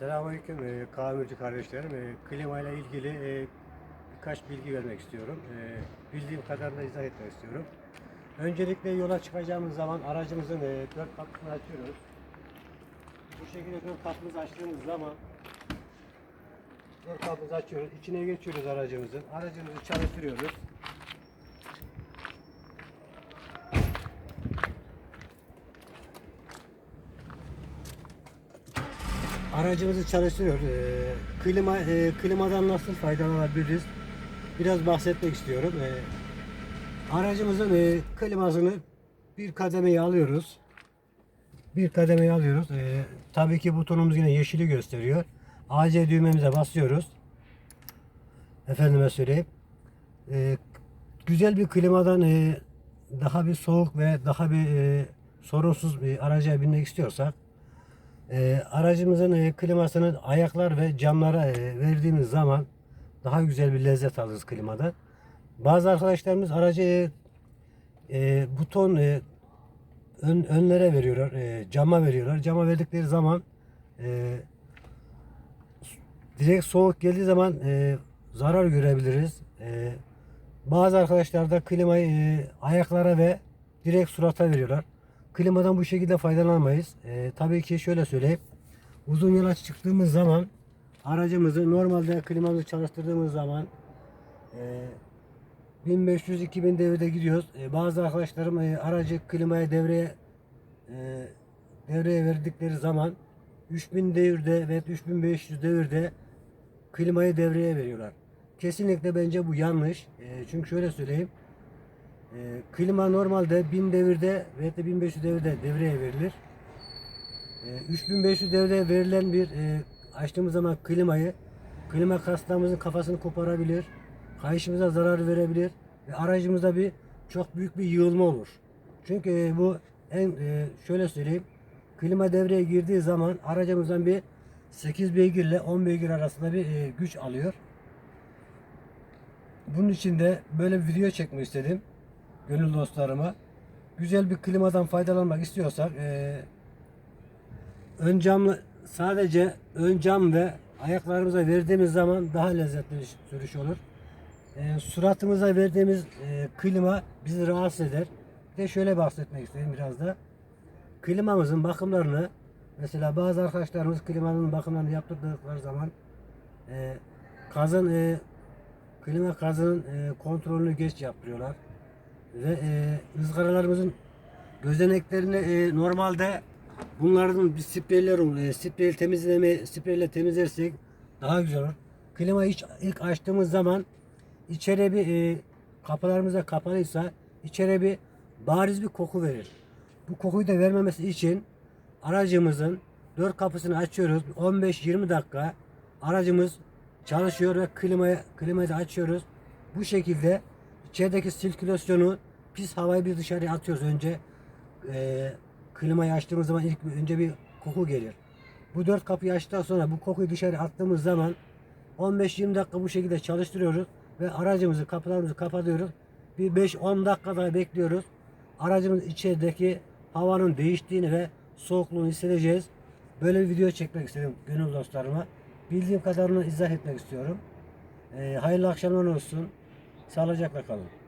Selamünaleyküm e, Kamilci kardeşlerim. E, klima ile ilgili e, birkaç bilgi vermek istiyorum. E, bildiğim kadarıyla izah etmek istiyorum. Öncelikle yola çıkacağımız zaman aracımızın e, dört kapısını açıyoruz. Bu şekilde dört kapımızı açtığımız zaman dört kapımızı açıyoruz. İçine geçiyoruz aracımızın. Aracımızı çalıştırıyoruz. Aracımızı çalıştırıyor. Ee, klima e, klimadan nasıl faydalanabiliriz? Biraz bahsetmek istiyorum. Ee, aracımızın e, klimasını bir kademeye alıyoruz. Bir kademeye alıyoruz. Ee, tabii ki butonumuz yine yeşili gösteriyor. AC düğmemize basıyoruz. Efendime söyleyeyim. Ee, güzel bir klimadan e, daha bir soğuk ve daha bir e, sorunsuz bir araca binmek istiyorsak e, aracımızın e, klimasını ayaklar ve camlara e, verdiğimiz zaman daha güzel bir lezzet alırız klimada. Bazı arkadaşlarımız aracı e, e, buton e, ön, önlere veriyorlar, e, cama veriyorlar. Cama verdikleri zaman e, direkt soğuk geldiği zaman e, zarar görebiliriz. E, bazı arkadaşlar da klimayı e, ayaklara ve direkt surata veriyorlar. Klimadan bu şekilde faydalanamayız. E, tabii ki şöyle söyleyeyim. Uzun yola çıktığımız zaman aracımızı normalde klimamızı çalıştırdığımız zaman e, 1500-2000 devirde gidiyoruz. E, bazı arkadaşlarım e, aracı klimaya devreye e, devreye verdikleri zaman 3000 devirde ve 3500 devirde klimayı devreye veriyorlar. Kesinlikle bence bu yanlış. E, çünkü şöyle söyleyeyim. E, klima normalde 1000 devirde ve de 1500 devirde devreye verilir. E, 3500 devirde verilen bir e, açtığımız zaman klimayı klima kastamızın kafasını koparabilir. Kayışımıza zarar verebilir ve aracımızda bir çok büyük bir yığılma olur. Çünkü e, bu en e, şöyle söyleyeyim. Klima devreye girdiği zaman aracımızdan bir 8 beygir ile 10 beygir arasında bir e, güç alıyor. Bunun için de böyle bir video çekmek istedim. Gönül dostlarıma. Güzel bir klimadan faydalanmak istiyorsak e, ön camlı sadece ön cam ve ayaklarımıza verdiğimiz zaman daha lezzetli bir sürüş olur. E, suratımıza verdiğimiz e, klima bizi rahatsız eder. Bir de şöyle bahsetmek istedim biraz da. Klimamızın bakımlarını mesela bazı arkadaşlarımız klimanın bakımlarını yaptırdıkları zaman e, kazın e, klima kazının e, kontrolünü geç yaptırıyorlar. Ve e, ızgaralarımızın gözeneklerini e, normalde bunların bir spreyler olur. E, sprey temizleme spreyle temizlersek daha güzel olur. Klimayı hiç ilk açtığımız zaman içeri bir e, kapılarımıza kapalıysa içeri bir bariz bir koku verir. Bu kokuyu da vermemesi için aracımızın dört kapısını açıyoruz. 15-20 dakika aracımız çalışıyor ve klimayı, klimayı da açıyoruz. Bu şekilde içerideki sirkülasyonu pis havayı bir dışarıya atıyoruz önce. E, klimayı açtığımız zaman ilk önce bir koku gelir. Bu dört kapıyı açtıktan sonra bu kokuyu dışarı attığımız zaman 15-20 dakika bu şekilde çalıştırıyoruz ve aracımızı kapılarımızı kapatıyoruz. Bir 5-10 dakika daha bekliyoruz. Aracımız içerideki havanın değiştiğini ve soğukluğunu hissedeceğiz. Böyle bir video çekmek istedim gönül dostlarıma. Bildiğim kadarını izah etmek istiyorum. Ee, hayırlı akşamlar olsun. Sağlıcakla kalın.